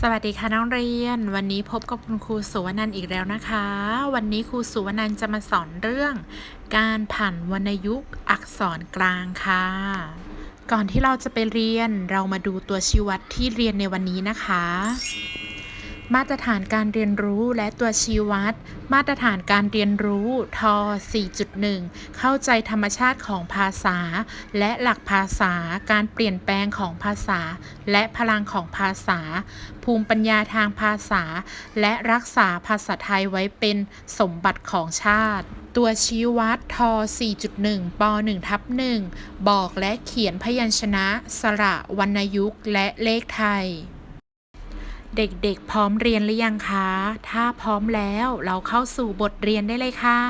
สวัสดีค่ะน้องเรียน วันนี้พบกับคุณครูสุวรรณันอีกแล้วนะคะ วันนี้ครูสุวรรณันจะมาสอนเรื่อง การผันวรรณยุกต์อักษรกลางค่ะ ก่อนที่เราจะไปเรียนเรามาดูตัวชี้วัดที่เรียนในวันนี้นะคะ มาตรฐานการเรียนรู้และตัวชี้วัด มาตรฐานการเรียนรู้ท4.1 เข้าใจธรรมชาติของภาษา และหลักภาษา การเปลี่ยนแปลงของภาษา และพลังของภาษา ภูมิปัญญาทางภาษา และรักษาภาษาไทยไว้เป็นสมบัติของชาติตัวชี้วัดท 4.1 ป 1 ทับ 1 บอกและเขียนพยัญชนะ สระวรรณยุกต์และเลขไทย เด็กๆ พร้อมเรียนหรือยังคะ ถ้าพร้อมแล้วเราเข้าสู่บทเรียนได้เลยค่ะ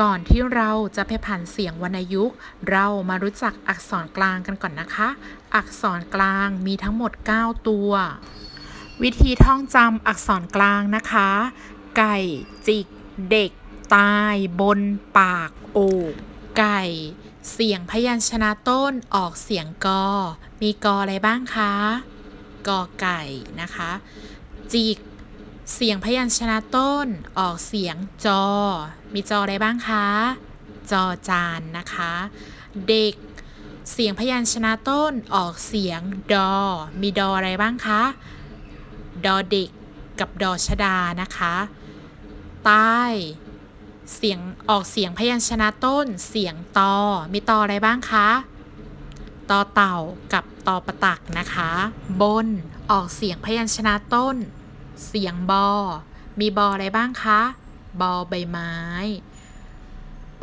ก่อนที่เราจะไปผ่านเสียงวรรณยุกต์ เรามารู้จักอักษรกลางกันก่อนนะคะ อักษรกลางมีทั้งหมด 9 ตัว วิธีท่องจำอักษรกลางนะคะ ไก่ จิก เด็ก ตาย บน ปาก โอกไก่ เสียงพยัญชนะต้นออกเสียงกอ มีกออะไรบ้างคะ กอไก่นะคะ จิก เสียงพยัญชนะต้น ออกเสียงจอ มีจออะไรบ้างคะ จอจานนะคะ เด็ก เสียงพยัญชนะต้น ออกเสียงดอ มีดออะไรบ้างคะ ดอเด็กกับดอชดานะคะใต้เสียงออกเสียงพยัญชนะต้น เสียงตอ มีตออะไรบ้างคะ ต่อเต่ากับต่อประตักนะคะ บนออกเสียงพยัญชนะต้น เสียงบอ มีบออะไรบ้างคะ บอใบไม้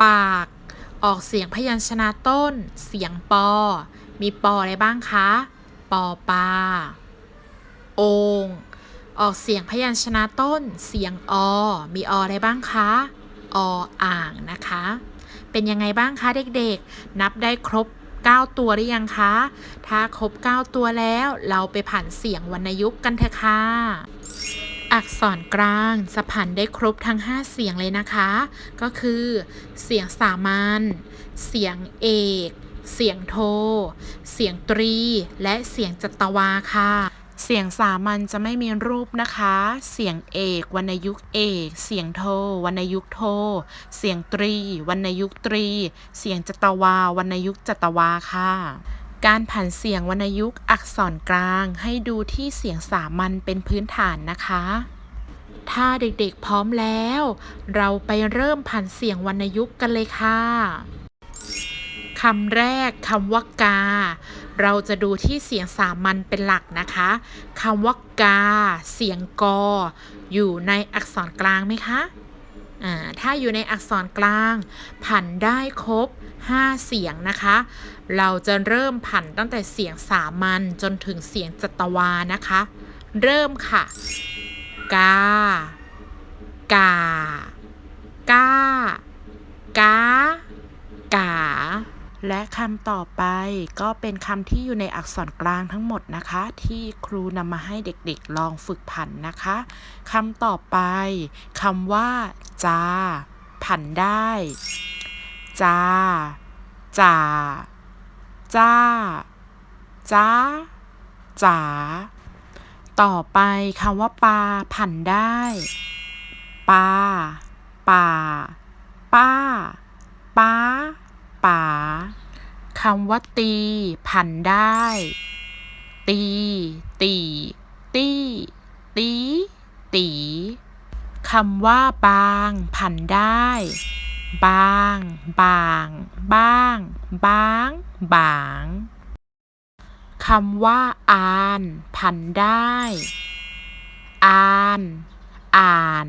ปาก ออกเสียงพยัญชนะต้น เสียงปอ มีปออะไรบ้างคะ ปอปลาโองออกเสียงพยัญชนะต้น เสียงอ มีออะไรบ้างคะ ออ่างนะคะ เป็นยังไงบ้างคะเด็กๆ นับได้ครบ 9 ตัวหรือยังคะ ถ้าครบ 9 ตัวแล้วเราไปผ่านเสียงวรรณยุกต์กันเถอะค่ะอักษรกลางจะผันได้ครบทั้ง 5 เสียงเลยนะคะ ก็คือ เสียงสามัญ เสียงเอก เสียงโท เสียงตรี และเสียงจัตวาค่ะ เสียงสามัญจะไม่มีรูปนะคะ เสียงเอกวรรณยุกต์เอก เสียงโทวรรณยุกต์โท เสียงตรีวรรณยุกต์ตรี เสียงจัตวาวรรณยุกต์จัตวาค่ะ การผันเสียงวรรณยุกต์อักษรกลางให้ดูที่เสียงสามัญเป็นพื้นฐานนะคะ ถ้าเด็กๆพร้อมแล้ว เราไปเริ่มผันเสียงวรรณยุกต์กันเลยค่ะ คำแรกคำว่ากา เราจะดูที่เสียงสามัญเป็นหลักนะคะคำว่ากา เสียงกอ อยู่ในอักษรกลางไหมคะอ่าถ้าอยู่ในอักษรกลาง ผันได้ครบ 5 เสียงนะคะ เราจะเริ่มผันตั้งแต่เสียงสามัญจนถึงเสียงจัตวานะคะ เริ่มค่ะ กา กา กา กากา และคำต่อไปก็เป็นคำที่อยู่ในอักษรกลางทั้งหมดนะคะ ที่ครูนำมาให้เด็กๆลองฝึกผันนะคะคำต่อไปคำว่า จา ผันได้ จา จ่า จ้า จ้า จ๋า ต่อไปคำว่าปลาผันได้ ปลาป่า ป้าปา ป๋า คำว่าตี ผันได้ ตี ตี ตี ตี ตีคำว่าบาง ผันได้ บาง บาง บ้าง บาง บางคำว่า อาน ผันได้ อาน อ่าน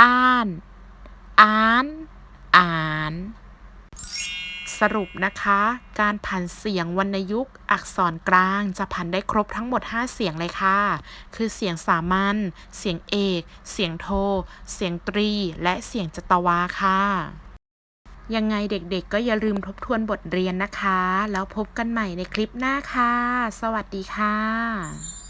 อ้านอ้าน อ่านส รุปนะคะ การผันเสียงวรรณยุกต์ อักษรกลางจะผันได้ครบทั้งหมด 5 เสียงเลยค่ะ คือเสียงสามัญ เสียงเอก เสียงโท เสียงตรี และเสียงจัตวาค่ะ ยังไงเด็กๆ ก็อย่าลืมทบทวนบทเรียนนะคะ แล้วพบกันใหม่ในคลิปหน้าค่ะ สวัสดีค่ะ